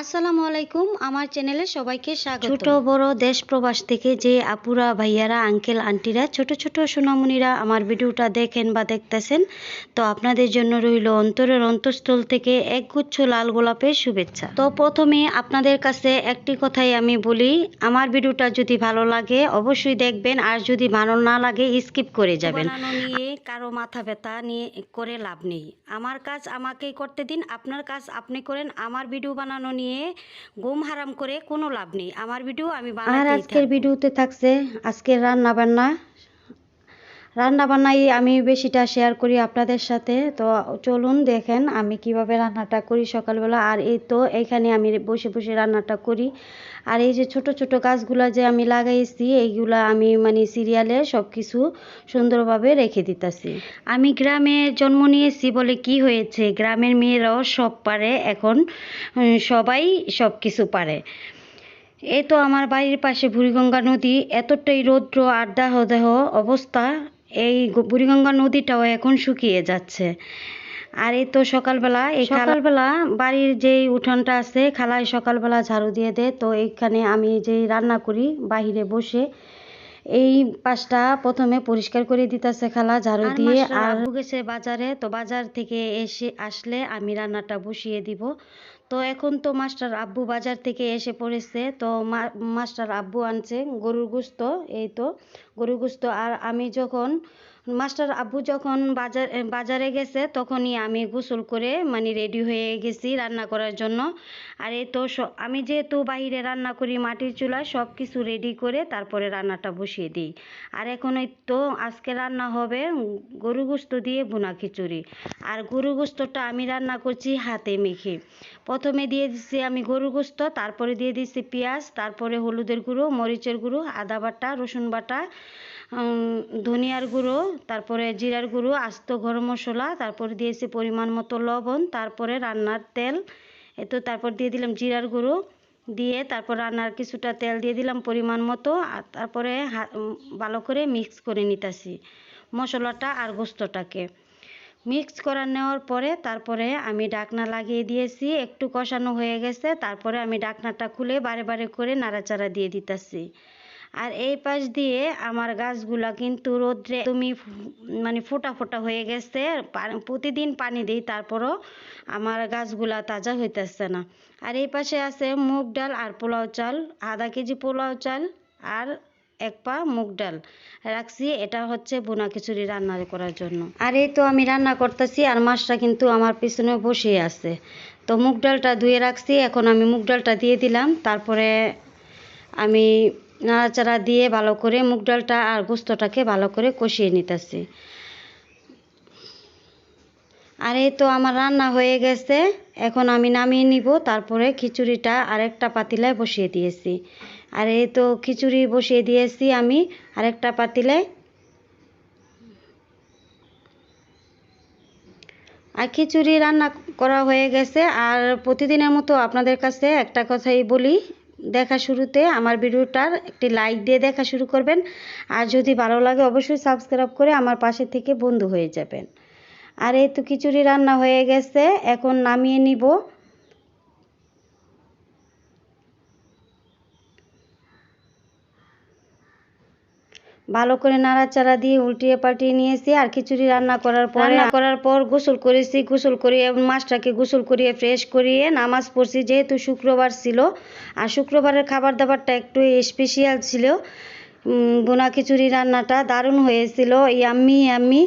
আসসালামু আলাইকুম আমার চ্যানেলে সবাইকে স্বাগত। ছোট বড় দেশ প্রবাস থেকে যে আপুরা ভাইয়ারা আঙ্কেল আন্টিরা ছোট ছোট সোনামণিরা আমার ভিডিওটা দেখেন বা দেখতেছেন তো আপনাদের জন্য রইল অন্তরের অন্তঃস্থল থেকে একগুচ্ছ লাল গোলাপের শুভেচ্ছা। তো প্রথমে আপনাদের কাছে একটি কথাই আমি বলি আমার ভিডিওটা যদি ভালো লাগে অবশ্যই দেখবেন আর যদি ভালো না লাগে স্কিপ করে যাবেন। নিয়ে কারও মাথা ব্যথা নিয়ে করে লাভ নেই। আমার কাজ আমাকেই করতে দিন আপনার কাজ আপনি করেন আমার ভিডিও বানানো নিয়ে ঘুম হারাম করে কোনো লাভ নেই। আমার ভিডিও আমি আর আজকের ভিডিওতে থাকছে আজকের রান্না বান্না রান্না বান্নাই আমি বেশিটা শেয়ার করি আপনাদের সাথে। তো চলুন দেখেন আমি কীভাবে রান্নাটা করি সকালবেলা। আর এই তো এখানে আমি বসে বসে রান্নাটা করি। আর এই যে ছোট ছোট গাছগুলা যে আমি লাগাইছি, এইগুলা আমি মানে সিরিয়ালে সব কিছু সুন্দরভাবে রেখে দিতেছি। আমি গ্রামে জন্ম নিয়েছি বলে কি হয়েছে, গ্রামের মেয়েরাও সব পারে, এখন সবাই সব কিছু পারে। এই তো আমার বাড়ির পাশে বুড়িগঙ্গা নদী, এতটাই রৌদ্র আর দেহ অবস্থা। এই বুড়িগঙ্গা নদীটাও এখন শুকিয়ে যাচ্ছে। আর এই তো সকালবেলা এই সকালবেলা বাড়ির যেই উঠানটা আছে খালায় সকালবেলা ঝাড়ু দিয়ে দেয় তো এইখানে আমি যেই রান্না করি বাহিরে বসে এই পাশটা প্রথমে পরিষ্কার করে দিতেছে খালা ঝাড়ু দিয়ে। আর গেছে বাজারে তো বাজার থেকে এসে আসলে আমি রান্নাটা বসিয়ে দিব। তো এখন তো মাস্টার আব্বু বাজার থেকে এসে পড়েছে। তো মাস্টার আব্বু আনছে গরুর গোস্ত, এই তো গরুর গোস্ত। আর আমি যখন মাস্টার আব্বু যখন বাজার বাজারে গেছে, তখনই আমি গোসল করে মানে রেডি হয়ে গেছি রান্না করার জন্য। আর এই তো আমি যেহেতু বাইরে রান্না করি মাটির চুলায় সব কিছু রেডি করে তারপরে রান্নাটা বসিয়ে দিই। আর এখন এই তো আজকে রান্না হবে গরু গোস্ত দিয়ে ভুনা খিচুড়ি। আর গরু গোস্তটা আমি রান্না করছি হাতে মেখে। প্রথমে দিয়ে দিচ্ছি আমি গরু গোস্ত, তারপরে দিয়ে দিচ্ছি পেঁয়াজ, তারপরে হলুদের গুঁড়ো, মরিচের গুঁড়ো, আদা বাটা, রসুন বাটা ধনিয়ার গুঁড়ো, তারপরে জিরার গুঁড়ো, আস্ত গরম মশলা, তারপরে দিয়েছি পরিমাণ মতো লবণ, তারপরে রান্নার তেল এতো তারপর দিয়ে দিলাম জিরার গুঁড়ো, দিয়ে তারপর রান্নার কিছুটা তেল দিয়ে দিলাম পরিমাণ মতো, আর তারপরে ভালো করে মিক্স করে নিতেছি মশলাটা আর গোস্তটাকে। মিক্স করা নেওয়ার পরে তারপরে আমি ডাকনা লাগিয়ে দিয়েছি, একটু কষানো হয়ে গেছে, তারপরে আমি ডাকনাটা খুলে বারে বারে করে নাড়াচাড়া দিয়ে দিতেছি। আর এই পাশ দিয়ে আমার গাছগুলা কিন্তু রোদ্রে তুমি মানে ফোটা ফোটা হয়ে গেছে। প্রতিদিন পানি দিই, তারপরও আমার গাছগুলা তাজা হইতেছে না। আর এই পাশে আছে মুগ ডাল আর পোলাও চাল, আধা কেজি পোলাও চাল আর এক পা মুগ ডাল। রাখছি, এটা হচ্ছে বোনা খিচুড়ি রান্না করার জন্য। আর এই তো আমি রান্না করতেছি, আর মাছটা কিন্তু আমার পিছনে বসে আছে। তো মুগ ডালটা ধুয়ে রাখছি, এখন আমি মুগ ডালটা দিয়ে দিলাম, তারপরে আমি নাড়াচাড়া দিয়ে ভালো করে মুগ ডালটা আর গোস্তটাকে ভালো করে কষিয়ে নিতেছি। আর এই তো আমার রান্না হয়ে গেছে। এখন আমি নামিয়ে নিব, তারপরে খিচুড়িটা আরেকটা পাতিলায় বসিয়ে দিয়েছি। আর এই তো খিচুড়ি বসিয়ে দিয়েছি আমি আরেকটা পাতিলায়। আর খিচুড়ি রান্না করা হয়ে গেছে। আর প্রতিদিনের মতো আপনাদের কাছে একটা কথাই বলি দেখা শুরুতে আমার ভিডিওটার একটি লাইক দিয়ে দেখা শুরু করবেন। আর যদি ভালো লাগে অবশ্যই সাবস্ক্রাইব করে আমার পাশে থেকে বন্ধু হয়ে যাবেন। আর এই তো খিচুড়ি রান্না হয়ে গেছে, এখন নামিয়ে নিব। ভালো করে নাড়াচাড়া দিয়ে উল্টিয়ে পাল্টিয়ে নিয়েছি আর খিচুড়ি রান্না করার পর রান্না করার পর গোসল করেছি গোসল করিয়ে মাছটাকে গোসল করিয়ে ফ্রেশ করিয়ে নামাজ পড়ছি যেহেতু শুক্রবার ছিল। আর শুক্রবারের খাবার দাবারটা একটু স্পেশাল ছিল। বোনা খিচুড়ি রান্নাটা দারুণ হয়েছিল ইয়াম্মি ইয়াম্মি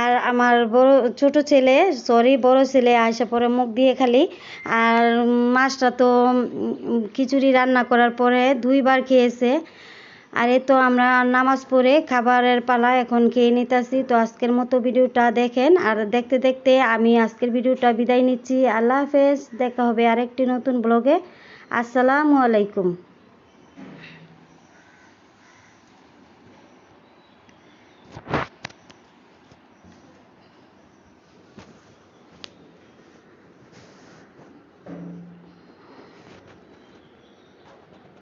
আর আমার বড় ছোট ছেলে সরি বড় ছেলে আসা পরে মুখ দিয়ে খালি। আর মাছটা তো খিচুড়ি রান্না করার পরে দুইবার খেয়েছে। আর এ তো আমরা নামাজ পড়ে খাবারের পালা এখন খেয়ে নিতেছি। তো আজকের মতো ভিডিওটা দেখেন। আর দেখতে দেখতে আমি আজকের ভিডিওটা বিদায় নিচ্ছি। আল্লাহ হাফেজ। দেখা হবে আরেকটি নতুন ব্লগে। আসসালামু আলাইকুম।